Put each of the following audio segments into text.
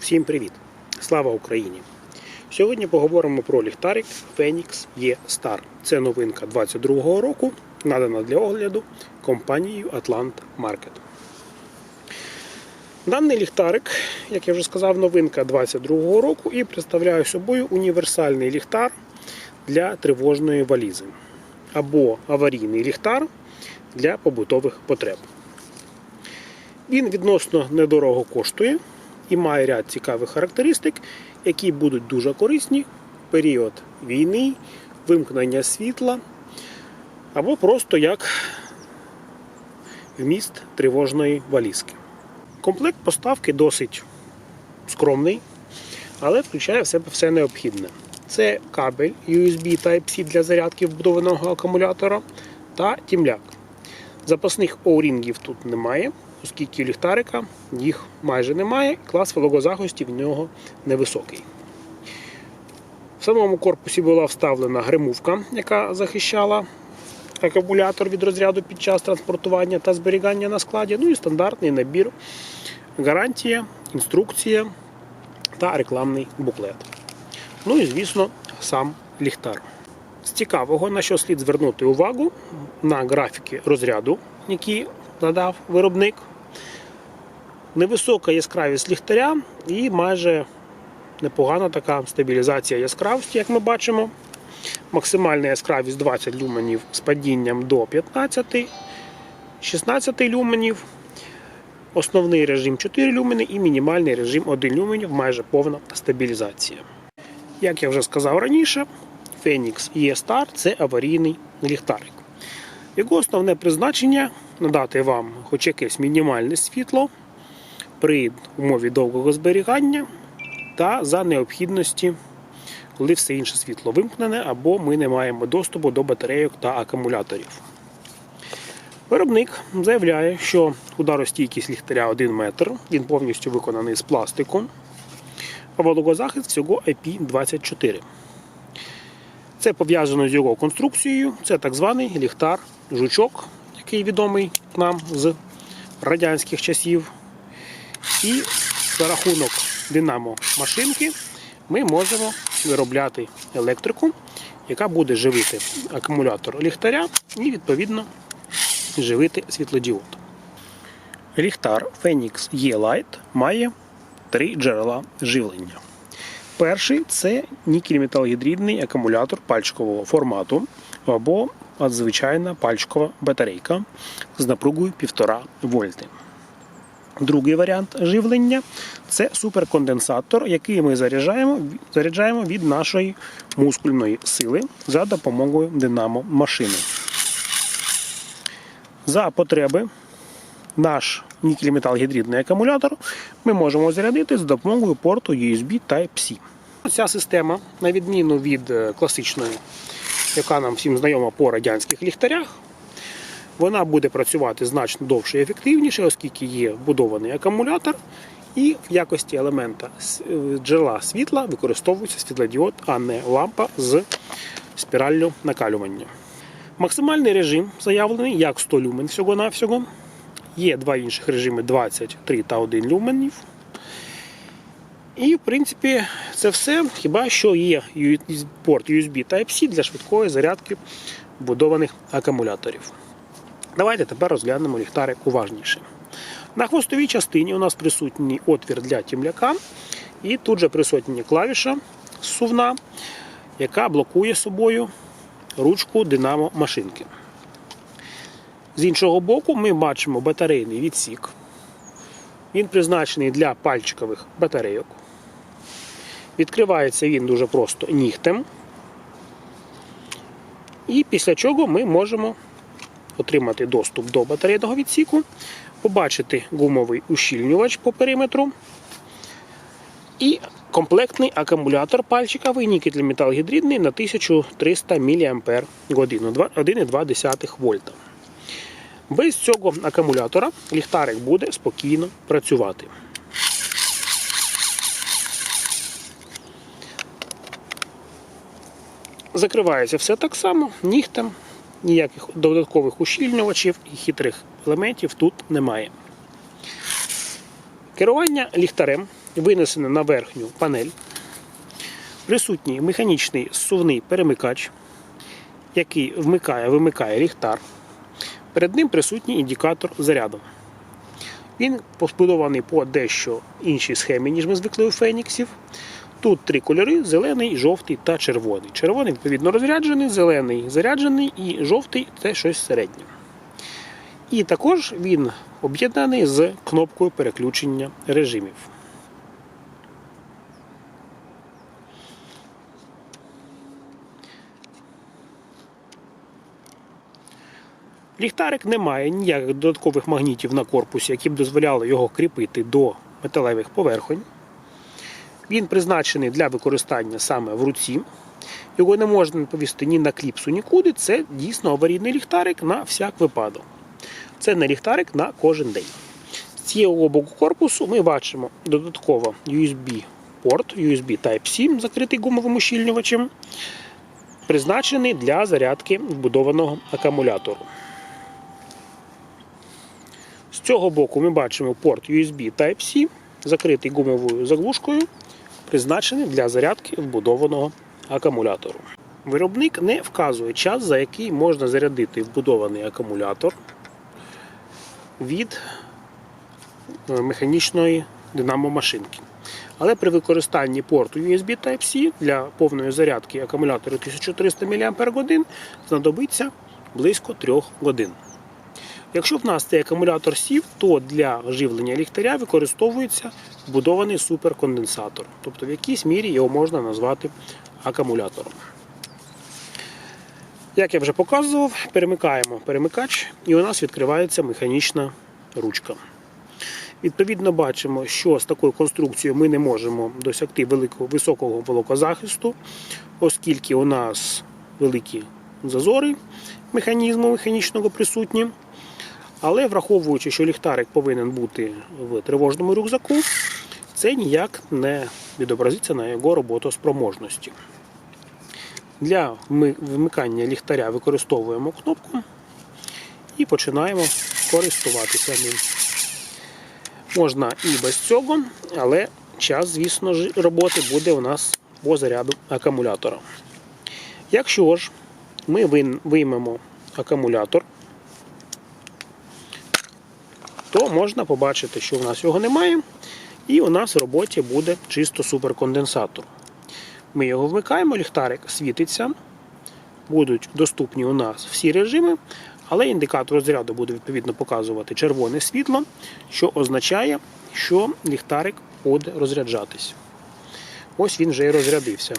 Всім привіт! Слава Україні! Сьогодні поговоримо про ліхтарик Phoenix E Star. Це новинка 22-го року, надана для огляду компанією Atlant Market. Даний ліхтарик, як я вже сказав, новинка 22-го року і представляє собою універсальний ліхтар для тривожної валізи або аварійний ліхтар для побутових потреб. Він відносно недорого коштує і має ряд цікавих характеристик, які будуть дуже корисні в період війни, вимкнення світла або просто як вміст тривожної валізки. Комплект поставки досить скромний, але включає в себе все необхідне. Це кабель USB Type-C для зарядки вбудованого акумулятора та тімляк. Запасних оурінгів тут немає, оскільки ліхтарика їх майже немає, клас вологозахисті в нього невисокий. В самому корпусі була вставлена гримувка, яка захищала акумулятор від розряду під час транспортування та зберігання на складі. Ну і стандартний набір, гарантія, інструкція та рекламний буклет. Ну і, звісно, сам ліхтар. З цікавого, на що слід звернути увагу, на графіки розряду, які надав виробник. Невисока яскравість ліхтаря і майже непогана така стабілізація яскравості, як ми бачимо. Максимальна яскравість 20 люменів з падінням до 15, 16 люменів. Основний режим 4 люмени і мінімальний режим 1 люменів, майже повна стабілізація. Як я вже сказав раніше, Phoenix E-Star це аварійний ліхтарик. Його основне призначення надати вам хоч якесь мінімальне світло при умові довгого зберігання та за необхідності, коли все інше світло вимкнене або ми не маємо доступу до батарейок та акумуляторів. Виробник заявляє, що ударостійкість ліхтаря 1 метр, він повністю виконаний з пластику, а вологозахист всього IP24. Це пов'язано з його конструкцією. Це так званий ліхтар-жучок, який відомий нам з радянських часів. І за рахунок динамо машинки ми можемо виробляти електрику, яка буде живити акумулятор ліхтаря і, відповідно, живити світлодіод. Ліхтар Phoenix E-Light має три джерела живлення. Перший це нікель-металогідридний акумулятор пальчикового формату або звичайна пальчикова батарейка з напругою 1,5 вольти. Другий варіант живлення це суперконденсатор, який ми заряджаємо, заряджаємо від нашої мускульної сили за допомогою динамо машини. За потреби наш нікель-метал-гідридний акумулятор ми можемо зарядити за допомогою порту USB Type-C. Ця система, на відміну від е, класичної, яка нам всім знайома по радянських ліхтарях, вона буде працювати значно довше і ефективніше, оскільки є вбудований акумулятор, і в якості елемента е, джерела світла використовується світлодіод, а не лампа з спіраллю накалювання. Максимальний режим заявлений як 100 люмен всього-навсього. Є два інших режими 20, 3 та 1 люменів. І, в принципі, це все. Хіба що є порт USB Type-C для швидкої зарядки вбудованих акумуляторів. Давайте тепер розглянемо ліхтарик уважніше. На хвостовій частині у нас присутній отвір для тімляка, і тут же присутня клавіша сувна, яка блокує собою ручку динамо машинки. З іншого боку, ми бачимо батарейний відсік. Він призначений для пальчикових батарейок. Відкривається він дуже просто нігтем. І після чого ми можемо отримати доступ до батарейного відсіку, побачити гумовий ущільнювач по периметру і комплектний акумулятор пальчиковий нікель металгідридний на 1300 мАч 1,2 вольта. Без цього акумулятора ліхтарик буде спокійно працювати. Закривається все так само, нігтем, ніяких додаткових ущільнювачів і хитрих елементів тут немає. Керування ліхтарем винесене на верхню панель. Присутній механічний зсувний перемикач, який вмикає, вимикає ліхтар. Перед ним присутній індикатор заряду. Він побудований по дещо іншій схемі, ніж ми звикли у Феніксів. Тут три кольори: зелений, жовтий та червоний. Червоний, відповідно, розряджений, зелений заряджений і жовтий це щось середнє. І також він об'єднаний з кнопкою переключення режимів. Ліхтарик не має ніяких додаткових магнітів на корпусі, які б дозволяли його кріпити до металевих поверхонь. Він призначений для використання саме в руці. Його не можна повісити ні на кліпсу, нікуди. Це дійсно аварійний ліхтарик на всяк випадок. Це не ліхтарик на кожен день. З цього боку корпусу ми бачимо додатково USB-порт, USB Type-C, закритий гумовим ущільнювачем, призначений для зарядки вбудованого акумулятору. З цього боку ми бачимо порт USB Type-C, закритий гумовою заглушкою, призначений для зарядки вбудованого акумулятору. Виробник не вказує час, за який можна зарядити вбудований акумулятор від е, механічної динамо-машинки. Але при використанні порту USB Type-C для повної зарядки акумулятора 1300 мАч знадобиться близько 3 годин. Якщо в нас цей акумулятор сів, то для живлення ліхтаря використовується вбудований суперконденсатор. Тобто в якійсь мірі його можна назвати акумулятором. Як я вже показував, перемикаємо перемикач і у нас відкривається механічна ручка. Відповідно, бачимо, що з такою конструкцією ми не можемо досягти великого високого волокозахисту, оскільки у нас великі зазори механізму механічного присутні. Але враховуючи, що ліхтарик повинен бути в тривожному рюкзаку, це ніяк не відобразиться на його роботоспроможності. Для вмикання ліхтаря використовуємо кнопку і починаємо користуватися ним. Можна і без цього, але час, звісно ж, роботи буде у нас по заряду акумулятора. Якщо ж ми виймемо акумулятор, то можна побачити, що в нас його немає, і у нас в роботі буде чисто суперконденсатор. Ми його вмикаємо, ліхтарик світиться, будуть доступні у нас всі режими, але індикатор розряду буде відповідно показувати червоне світло, що означає, що ліхтарик буде розряджатись. Ось він вже і розрядився.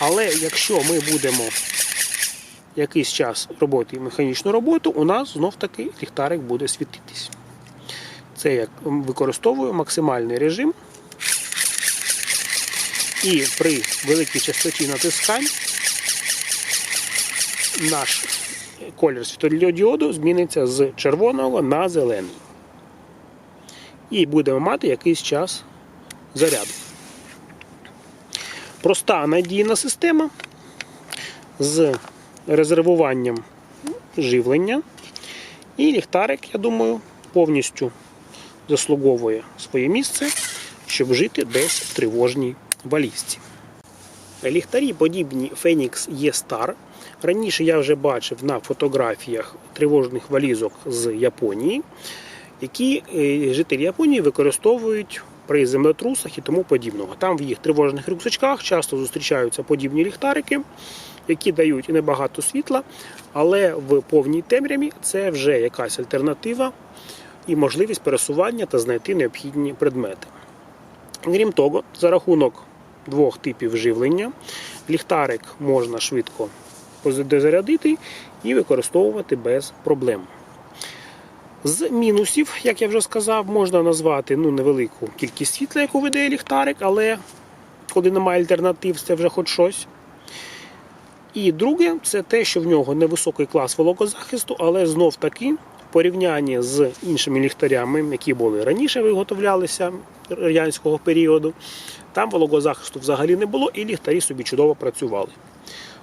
Але якщо ми будемо якийсь час робити механічну роботу, у нас знов таки ліхтарик буде світитись. Це я використовую максимальний режим. І при великій частоті натискань наш колір світлодіоду зміниться з червоного на зелений. І будемо мати якийсь час заряду. Проста надійна система з резервуванням живлення. І ліхтарик, я думаю, повністю заслуговує своє місце, щоб жити десь в тривожній валізці. Ліхтарі подібні Phoenix E-Star. Раніше я вже бачив на фотографіях тривожних валізок з Японії, які е, жителі Японії використовують при землетрусах і тому подібного. Там в їх тривожних рюкзачках часто зустрічаються подібні ліхтарики, які дають небагато світла, але в повній темряві це вже якась альтернатива і можливість пересування та знайти необхідні предмети. Крім того, за рахунок двох типів живлення, ліхтарик можна швидко дозарядити і використовувати без проблем. З мінусів, як я вже сказав, можна назвати ну, невелику кількість світла, яку видає ліхтарик, але коли немає альтернатив, це вже хоч щось. І друге, це те, що в нього невисокий клас вологозахисту, але знов таки порівнянні з іншими ліхтарями, які були раніше виготовлялися радянського періоду, там вологозахисту взагалі не було, і ліхтарі собі чудово працювали.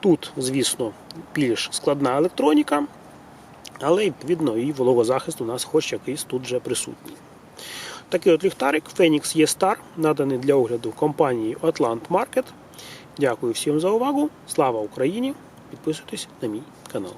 Тут, звісно, більш складна електроніка, але відповідно і вологозахист у нас хоч якийсь тут вже присутній. Такий от ліхтарик Phoenix E-Star, наданий для огляду компанією Atlant Market. Дякую всім за увагу. Слава Україні! Підписуйтесь на мій канал.